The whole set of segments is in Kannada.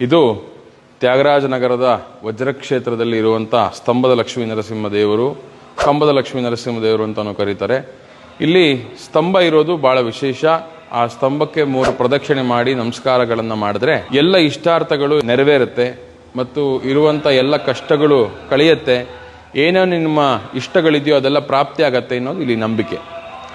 ಇದು ತ್ಯಾಗರಾಜನಗರದ ವಜ್ರಕ್ಷೇತ್ರದಲ್ಲಿ ಇರುವಂಥ ಸ್ತಂಭದ ಲಕ್ಷ್ಮೀ ನರಸಿಂಹ ದೇವರು, ಕಂಬದ ಲಕ್ಷ್ಮೀ ನರಸಿಂಹ ದೇವರು ಅಂತಲೂ ಕರೀತಾರೆ. ಇಲ್ಲಿ ಸ್ತಂಭ ಇರೋದು ಬಹಳ ವಿಶೇಷ. ಆ ಸ್ತಂಭಕ್ಕೆ ಮೂರು ಪ್ರದಕ್ಷಿಣೆ ಮಾಡಿ ನಮಸ್ಕಾರಗಳನ್ನು ಮಾಡಿದ್ರೆ ಎಲ್ಲ ಇಷ್ಟಾರ್ಥಗಳು ನೆರವೇರುತ್ತೆ ಮತ್ತು ಇರುವಂಥ ಎಲ್ಲ ಕಷ್ಟಗಳು ಕಳೆಯುತ್ತೆ. ಏನೋ ನಿಮ್ಮ ಇಷ್ಟಗಳಿದೆಯೋ ಅದೆಲ್ಲ ಪ್ರಾಪ್ತಿ ಆಗತ್ತೆ ಅನ್ನೋದು ಇಲ್ಲಿ ನಂಬಿಕೆ.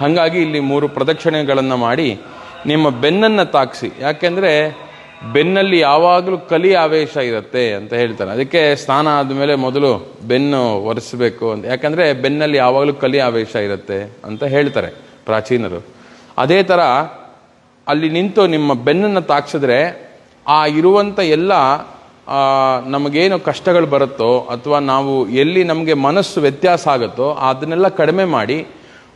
ಹಾಗಾಗಿ ಇಲ್ಲಿ ಮೂರು ಪ್ರದಕ್ಷಿಣೆಗಳನ್ನು ಮಾಡಿ ನಿಮ್ಮ ಬೆನ್ನನ್ನು ತಾಕಿಸಿ. ಯಾಕೆಂದರೆ ಬೆನ್ನಲ್ಲಿ ಯಾವಾಗಲೂ ಕಲಿ ಆವೇಶ ಇರುತ್ತೆ ಅಂತ ಹೇಳ್ತಾರೆ. ಅದಕ್ಕೆ ಸ್ನಾನ ಆದಮೇಲೆ ಮೊದಲು ಬೆನ್ನು ಒರೆಸಬೇಕು ಅಂತ. ಯಾಕಂದರೆ ಬೆನ್ನಲ್ಲಿ ಯಾವಾಗಲೂ ಕಲಿ ಆವೇಶ ಇರುತ್ತೆ ಅಂತ ಹೇಳ್ತಾರೆ ಪ್ರಾಚೀನರು. ಅದೇ ಥರ ಅಲ್ಲಿ ನಿಂತು ನಿಮ್ಮ ಬೆನ್ನನ್ನು ತಾಕ್ಸಿದ್ರೆ ಆ ಇರುವಂಥ ಎಲ್ಲ ನಮಗೇನು ಕಷ್ಟಗಳು ಬರುತ್ತೋ ಅಥವಾ ನಾವು ಎಲ್ಲಿ ನಮಗೆ ಮನಸ್ಸು ವ್ಯತ್ಯಾಸ ಆಗುತ್ತೋ ಅದನ್ನೆಲ್ಲ ಕಡಿಮೆ ಮಾಡಿ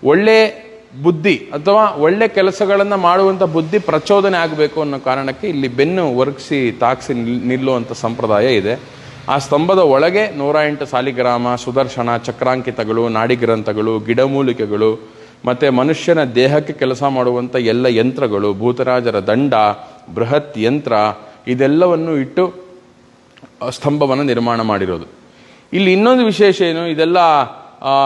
ಒಳ್ಳೆ ಬುದ್ಧಿ ಅಥವಾ ಒಳ್ಳೆ ಕೆಲಸಗಳನ್ನು ಮಾಡುವಂಥ ಬುದ್ಧಿ ಪ್ರಚೋದನೆ ಆಗಬೇಕು ಅನ್ನೋ ಕಾರಣಕ್ಕೆ ಇಲ್ಲಿ ಬೆನ್ನು ಒರಗಿಸಿ ತಾಕ್ಸಿ ನಿಲ್ ನಿಲ್ಲುವಂಥ ಸಂಪ್ರದಾಯ ಇದೆ. ಆ ಸ್ತಂಭದ ಒಳಗೆ ನೂರ ಎಂಟು ಸಾಲಿಗ್ರಾಮ, ಸುದರ್ಶನ, ಚಕ್ರಾಂಕಿತಗಳು ನಾಡಿಗ್ರಂಥಗಳು ಗಿಡಮೂಲಿಕೆಗಳು, ಮತ್ತು ಮನುಷ್ಯನ ದೇಹಕ್ಕೆ ಕೆಲಸ ಮಾಡುವಂಥ ಎಲ್ಲ ಯಂತ್ರಗಳು, ಭೂತರಾಜರ ದಂಡ, ಬೃಹತ್ ಯಂತ್ರ, ಇದೆಲ್ಲವನ್ನು ಇಟ್ಟು ಸ್ತಂಭವನ್ನು ನಿರ್ಮಾಣ ಮಾಡಿರೋದು. ಇಲ್ಲಿ ಇನ್ನೊಂದು ವಿಶೇಷ ಏನು, ಇದೆಲ್ಲ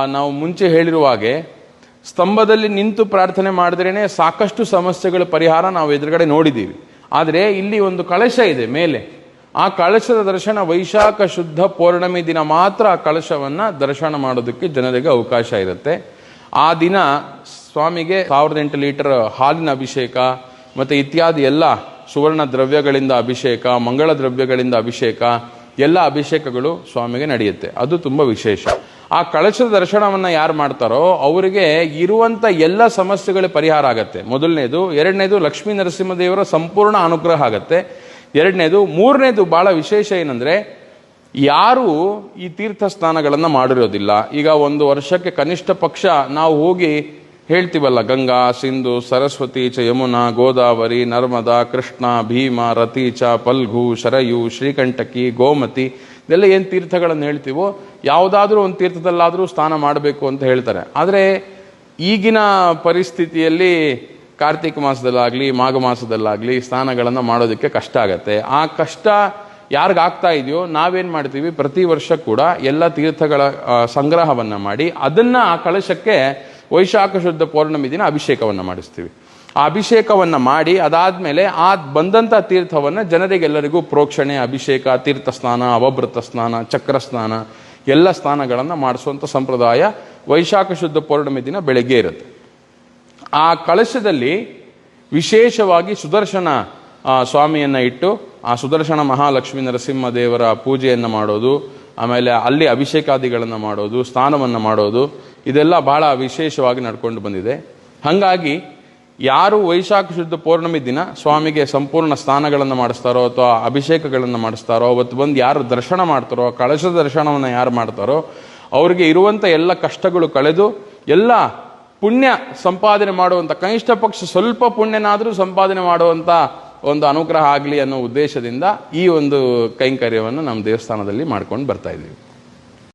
ನಾವು ಮುಂಚೆ ಹೇಳಿರುವ ಹಾಗೆ ಸ್ತಂಭದಲ್ಲಿ ನಿಂತು ಪ್ರಾರ್ಥನೆ ಮಾಡಿದ್ರೇ ಸಾಕಷ್ಟು ಸಮಸ್ಯೆಗಳ ಪರಿಹಾರ ನಾವು ಎದುರುಗಡೆ ನೋಡಿದ್ದೀವಿ. ಆದರೆ ಇಲ್ಲಿ ಒಂದು ಕಳಶ ಇದೆ ಮೇಲೆ. ಆ ಕಳಶದ ದರ್ಶನ ವೈಶಾಖ ಶುದ್ಧ ಪೌರ್ಣಮಿ ದಿನ ಮಾತ್ರ ಆ ಕಳಶವನ್ನು ದರ್ಶನ ಮಾಡೋದಕ್ಕೆ ಜನರಿಗೆ ಅವಕಾಶ ಇರುತ್ತೆ. ಆ ದಿನ ಸ್ವಾಮಿಗೆ ಸಾವಿರದ ಎಂಟು ಲೀಟರ್ ಹಾಲಿನ ಅಭಿಷೇಕ ಮತ್ತು ಇತ್ಯಾದಿ ಎಲ್ಲ ಸುವರ್ಣ ದ್ರವ್ಯಗಳಿಂದ ಅಭಿಷೇಕ, ಮಂಗಳ ದ್ರವ್ಯಗಳಿಂದ ಅಭಿಷೇಕ, ಎಲ್ಲ ಅಭಿಷೇಕಗಳು ಸ್ವಾಮಿಗೆ ನಡೆಯುತ್ತೆ. ಅದು ತುಂಬ ವಿಶೇಷ. ಆ ಕಳಶದ ದರ್ಶನವನ್ನು ಯಾರು ಮಾಡ್ತಾರೋ ಅವರಿಗೆ ಇರುವಂಥ ಎಲ್ಲ ಸಮಸ್ಯೆಗಳ ಪರಿಹಾರ ಆಗತ್ತೆ. ಮೊದಲನೇದು, ಎರಡನೇದು ಲಕ್ಷ್ಮೀ ನರಸಿಂಹದೇವರ ಸಂಪೂರ್ಣ ಅನುಗ್ರಹ ಆಗತ್ತೆ. ಎರಡನೇದು, ಮೂರನೇದು ಭಾಳ ವಿಶೇಷ ಏನಂದರೆ, ಯಾರು ಈ ತೀರ್ಥ ಸ್ನಾನಗಳನ್ನು ಮಾಡಿರೋದಿಲ್ಲ. ಈಗ ಒಂದು ವರ್ಷಕ್ಕೆ ಕನಿಷ್ಠ ಪಕ್ಷ ನಾವು ಹೋಗಿ ಹೇಳ್ತೀವಲ್ಲ, ಗಂಗಾ, ಸಿಂಧು, ಸರಸ್ವತಿ ಚ ಯಮುನಾ, ಗೋದಾವರಿ, ನರ್ಮದಾ, ಕೃಷ್ಣ, ಭೀಮ, ರತೀಚ ಪಲ್ಗು ಶರಯು ಶ್ರೀಕಂಠಕಿ ಗೋಮತಿ ಇದೆಲ್ಲ ಏನು ತೀರ್ಥಗಳನ್ನು ಹೇಳ್ತೀವೋ, ಯಾವುದಾದ್ರೂ ಒಂದು ತೀರ್ಥದಲ್ಲಾದರೂ ಸ್ನಾನ ಮಾಡಬೇಕು ಅಂತ ಹೇಳ್ತಾರೆ. ಆದರೆ ಈಗಿನ ಪರಿಸ್ಥಿತಿಯಲ್ಲಿ ಕಾರ್ತಿಕ ಮಾಸದಲ್ಲಾಗಲಿ, ಮಾಘ ಮಾಸದಲ್ಲಾಗಲಿ ಸ್ನಾನಗಳನ್ನು ಮಾಡೋದಕ್ಕೆ ಕಷ್ಟ ಆಗತ್ತೆ. ಆ ಕಷ್ಟ ಯಾರಿಗಾಗ್ತಾ ಇದೆಯೋ, ನಾವೇನು ಮಾಡ್ತೀವಿ, ಪ್ರತಿ ವರ್ಷ ಕೂಡ ಎಲ್ಲ ತೀರ್ಥಗಳ ಸಂಗ್ರಹವನ್ನು ಮಾಡಿ ಅದನ್ನು ಆ ಕಳಶಕ್ಕೆ ವೈಶಾಖ ಶುದ್ಧ ಪೌರ್ಣಮಿ ದಿನ ಅಭಿಷೇಕವನ್ನು ಮಾಡಿಸ್ತೀವಿ. ಆ ಅಭಿಷೇಕವನ್ನು ಮಾಡಿ, ಅದಾದ್ಮೇಲೆ ಆ ಬಂದಂಥ ತೀರ್ಥವನ್ನು ಜನರಿಗೆಲ್ಲರಿಗೂ ಪ್ರೋಕ್ಷಣೆ, ಅಭಿಷೇಕ, ತೀರ್ಥ ಸ್ನಾನ, ಅವಭೃತ ಸ್ನಾನ, ಚಕ್ರ ಸ್ನಾನ, ಎಲ್ಲ ಸ್ನಾನಗಳನ್ನು ಮಾಡಿಸುವಂಥ ಸಂಪ್ರದಾಯ ವೈಶಾಖ ಶುದ್ಧ ಪೌರ್ಣಮಿ ದಿನ ಬೆಳಗ್ಗೆ ಇರುತ್ತೆ. ಆ ಕಳಶದಲ್ಲಿ ವಿಶೇಷವಾಗಿ ಸುದರ್ಶನ ಸ್ವಾಮಿಯನ್ನ ಇಟ್ಟು, ಆ ಸುದರ್ಶನ ಮಹಾಲಕ್ಷ್ಮೀ ನರಸಿಂಹ ದೇವರ ಪೂಜೆಯನ್ನು ಮಾಡೋದು, ಆಮೇಲೆ ಅಲ್ಲಿ ಅಭಿಷೇಕಾದಿಗಳನ್ನು ಮಾಡೋದು, ಸ್ನಾನವನ್ನು ಮಾಡೋದು, ಇದೆಲ್ಲ ಬಹಳ ವಿಶೇಷವಾಗಿ ನಡ್ಕೊಂಡು ಬಂದಿದೆ. ಹಾಗಾಗಿ ಯಾರು ವೈಶಾಖ ಶುದ್ಧ ಪೌರ್ಣಮಿ ದಿನ ಸ್ವಾಮಿಗೆ ಸಂಪೂರ್ಣ ಸ್ನಾನಗಳನ್ನು ಮಾಡಿಸ್ತಾರೋ ಅಥವಾ ಅಭಿಷೇಕಗಳನ್ನು ಮಾಡಿಸ್ತಾರೋ, ಅವತ್ತು ಬಂದು ಯಾರು ದರ್ಶನ ಮಾಡ್ತಾರೋ, ಕಳಶ ದರ್ಶನವನ್ನು ಯಾರು ಮಾಡ್ತಾರೋ, ಅವರಿಗೆ ಇರುವಂಥ ಎಲ್ಲ ಕಷ್ಟಗಳು ಕಳೆದು ಎಲ್ಲ ಪುಣ್ಯ ಸಂಪಾದನೆ ಮಾಡುವಂಥ ಕನಿಷ್ಠ ಪಕ್ಷ ಸ್ವಲ್ಪ ಪುಣ್ಯನಾದರೂ ಸಂಪಾದನೆ ಮಾಡುವಂಥ ಒಂದು ಅನುಗ್ರಹ ಆಗಲಿ ಅನ್ನೋ ಉದ್ದೇಶದಿಂದ ಈ ಒಂದು ಕೈಂಕರ್ಯವನ್ನು ನಮ್ಮ ದೇವಸ್ಥಾನದಲ್ಲಿ ಮಾಡ್ಕೊಂಡು ಬರ್ತಾ ಇದ್ದೀವಿ.